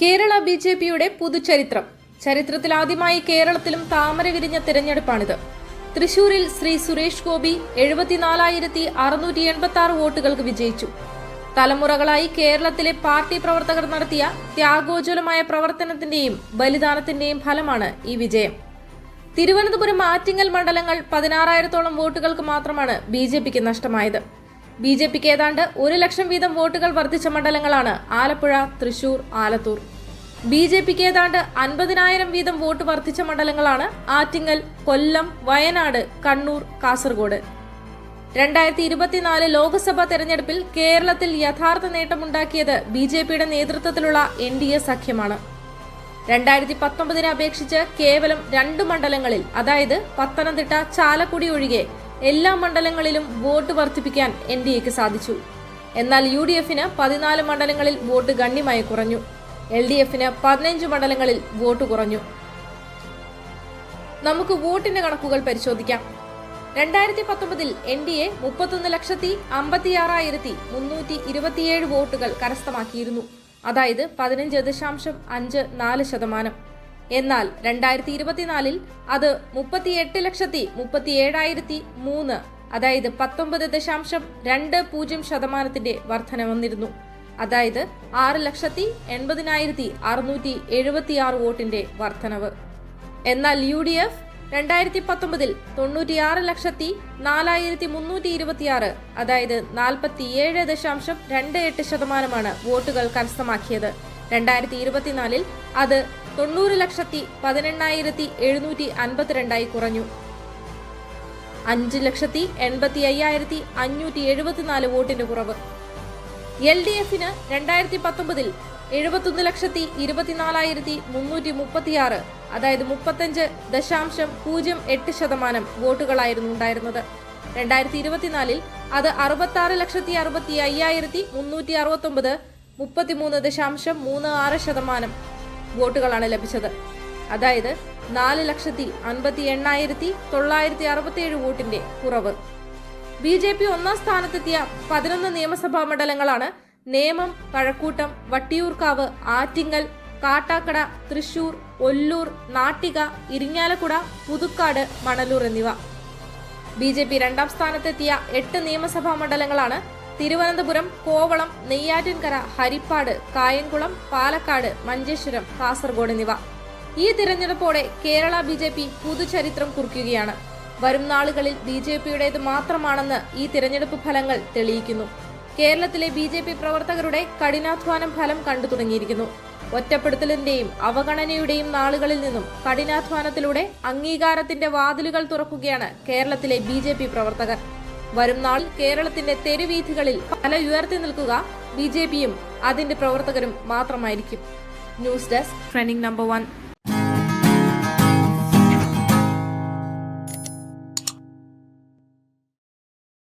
Kerala B J പിയുടെ പുതുചരിത്രം. ചരിത്രത്തിലാദ്യമായി കേരളത്തിലും താമര വിരിഞ്ഞ തിരഞ്ഞെടുപ്പാണിത്. തൃശൂരിൽ ശ്രീ സുരേഷ് ഗോപി എഴുപത്തിനാലായിരത്തി അറുന്നൂറ്റി എൺപത്തി ആറ് വോട്ടുകൾക്ക് വിജയിച്ചു. തലമുറകളായി കേരളത്തിലെ പാർട്ടി പ്രവർത്തകർ നടത്തിയ ത്യാഗോജ്വലമായ പ്രവർത്തനത്തിന്റെയും ബലിദാനത്തിന്റെയും ഫലമാണ് ഈ വിജയം. തിരുവനന്തപുരം ആറ്റിങ്ങൽ മണ്ഡലങ്ങൾ പതിനാറായിരത്തോളം വോട്ടുകൾക്ക് മാത്രമാണ് ബി നഷ്ടമായത്. ബി ജെ പിക്ക് ഏതാണ്ട് ഒരു ലക്ഷം വീതം വോട്ടുകൾ വർദ്ധിച്ച മണ്ഡലങ്ങളാണ് ആലപ്പുഴ തൃശൂർ ആലത്തൂർ. ബി ജെ പിക്ക് ഏതാണ്ട് അൻപതിനായിരം വീതം വോട്ട് വർദ്ധിച്ച മണ്ഡലങ്ങളാണ് ആറ്റിങ്ങൽ കൊല്ലം വയനാട് കണ്ണൂർ കാസർഗോഡ്. രണ്ടായിരത്തി ഇരുപത്തിനാല് ലോക്സഭാ തെരഞ്ഞെടുപ്പിൽ കേരളത്തിൽ യഥാർത്ഥ നേട്ടമുണ്ടാക്കിയത് ബി ജെ പിയുടെ നേതൃത്വത്തിലുള്ള എൻ ഡി എ സഖ്യമാണ്. രണ്ടായിരത്തി പത്തൊമ്പതിനെ അപേക്ഷിച്ച് കേവലം രണ്ട് മണ്ഡലങ്ങളിൽ അതായത് പത്തനംതിട്ട ചാലക്കുടി ഒഴികെ എല്ലാ മണ്ഡലങ്ങളിലും വോട്ട് വർദ്ധിപ്പിക്കാൻ എൻ ഡി എക്ക് സാധിച്ചു. എന്നാൽ യു ഡി എഫിന് പതിനാല് മണ്ഡലങ്ങളിൽ വോട്ട് ഗണ്യമായി കുറഞ്ഞു. എൽ ഡി എഫിന് പതിനഞ്ച് മണ്ഡലങ്ങളിൽ വോട്ട് കുറഞ്ഞു. നമുക്ക് വോട്ടിന്റെ കണക്കുകൾ പരിശോധിക്കാം. രണ്ടായിരത്തി പത്തൊമ്പതിൽ എൻ ഡി എ മുപ്പത്തൊന്ന് ലക്ഷത്തി അമ്പത്തിയാറായിരത്തി മുന്നൂറ്റി ഇരുപത്തിയേഴ് വോട്ടുകൾ കരസ്ഥമാക്കിയിരുന്നു. അതായത് പതിനഞ്ച് ദശാംശം അഞ്ച് നാല് ശതമാനം. എന്നാൽ രണ്ടായിരത്തി ഇരുപത്തിനാലിൽ അത് മുപ്പത്തിയെട്ട് ലക്ഷത്തി മുപ്പത്തിയേഴായിരത്തി മൂന്ന് അതായത് പത്തൊമ്പത് ദശാംശം രണ്ട് പൂജ്യം ശതമാനത്തിന്റെ വർധന വന്നിരുന്നു. അതായത് ആറ് ലക്ഷത്തി എൺപതിനായിരത്തി അറുന്നൂറ്റി എഴുപത്തിയാറ് വോട്ടിന്റെ വർധനവ്. എന്നാൽ യു ഡി എഫ് രണ്ടായിരത്തി പത്തൊമ്പതിൽ തൊണ്ണൂറ്റിയാറ് ലക്ഷത്തി നാലായിരത്തി മുന്നൂറ്റി ഇരുപത്തിയാറ് അതായത് നാൽപ്പത്തിയേഴ് ദശാംശം രണ്ട് എട്ട് ശതമാനമാണ് വോട്ടുകൾ കരസ്ഥമാക്കിയത്. രണ്ടായിരത്തി ഇരുപത്തിനാലിൽ അത് തൊണ്ണൂറ് ലക്ഷത്തി പതിനെണ്ണായിരത്തി എഴുന്നൂറ്റി അൻപത്തിരണ്ടായി കുറഞ്ഞു. അഞ്ച് ലക്ഷത്തി എൺപത്തി അയ്യായിരത്തി അഞ്ഞൂറ്റി എഴുപത്തിനാല് വോട്ടിന്റെ കുറവ്. എൽ ഡി എഫിന് രണ്ടായിരത്തി പത്തൊമ്പതിൽ എഴുപത്തൊന്ന് ലക്ഷത്തി ഇരുപത്തിനാലായിരത്തി മുന്നൂറ്റി മുപ്പത്തിയാറ് അതായത് മുപ്പത്തഞ്ച് ദശാംശം പൂജ്യം എട്ട് ശതമാനം വോട്ടുകളായിരുന്നു ഉണ്ടായിരുന്നത്. രണ്ടായിരത്തി ഇരുപത്തിനാലിൽ അത് അറുപത്തി ലക്ഷത്തി അറുപത്തി അയ്യായിരത്തി മുന്നൂറ്റി അറുപത്തൊമ്പത് മുപ്പത്തിമൂന്ന് ദശാംശം മൂന്ന് ആറ് ശതമാനം വോട്ടുകളാണ് ലഭിച്ചത്. അതായത് നാല് ലക്ഷത്തി അൻപത്തി എണ്ണായിരത്തി തൊള്ളായിരത്തി അറുപത്തിയേഴ് വോട്ടിന്റെ കുറവ്. ബി ജെ പി ഒന്നാം സ്ഥാനത്തെത്തിയ പതിനൊന്ന് നിയമസഭാ മണ്ഡലങ്ങളാണ് നേമം കഴക്കൂട്ടം വട്ടിയൂർക്കാവ് ആറ്റിങ്ങൽ കാട്ടാക്കട തൃശൂർ ഒല്ലൂർ നാട്ടിക ഇരിങ്ങാലക്കുട പുതുക്കാട് മണലൂർ എന്നിവ. ബി ജെ പി രണ്ടാം സ്ഥാനത്തെത്തിയ എട്ട് നിയമസഭാ മണ്ഡലങ്ങളാണ് തിരുവനന്തപുരം കോവളം നെയ്യാറ്റിൻകര ഹരിപ്പാട് കായംകുളം പാലക്കാട് മഞ്ചേശ്വരം കാസർഗോഡ് എന്നിവ. ഈ തിരഞ്ഞെടുപ്പോടെ കേരള ബി ജെ പി പുതുചരിത്രം കുറിക്കുകയാണ്. വരും നാളുകളിൽ ബി ജെ പിയുടേത് മാത്രമാണെന്ന് ഈ തിരഞ്ഞെടുപ്പ് ഫലങ്ങൾ തെളിയിക്കുന്നു. കേരളത്തിലെ ബി ജെ പി പ്രവർത്തകരുടെ കഠിനാധ്വാനം ഫലം കണ്ടു തുടങ്ങിയിരിക്കുന്നു. ഒറ്റപ്പെടുത്തലിന്റെയും അവഗണനയുടെയും നാളുകളിൽ നിന്നും കഠിനാധ്വാനത്തിലൂടെ അംഗീകാരത്തിന്റെ വാതിലുകൾ തുറക്കുകയാണ് കേരളത്തിലെ ബി പ്രവർത്തകർ. വരും നാൾ കേരളത്തിന്റെ തെരുവീഥികളിൽ പല ഉയർത്തി നിൽക്കുക ബി ജെ പിയും അതിന്റെ പ്രവർത്തകരും മാത്രമായിരിക്കും. News desk trending number one.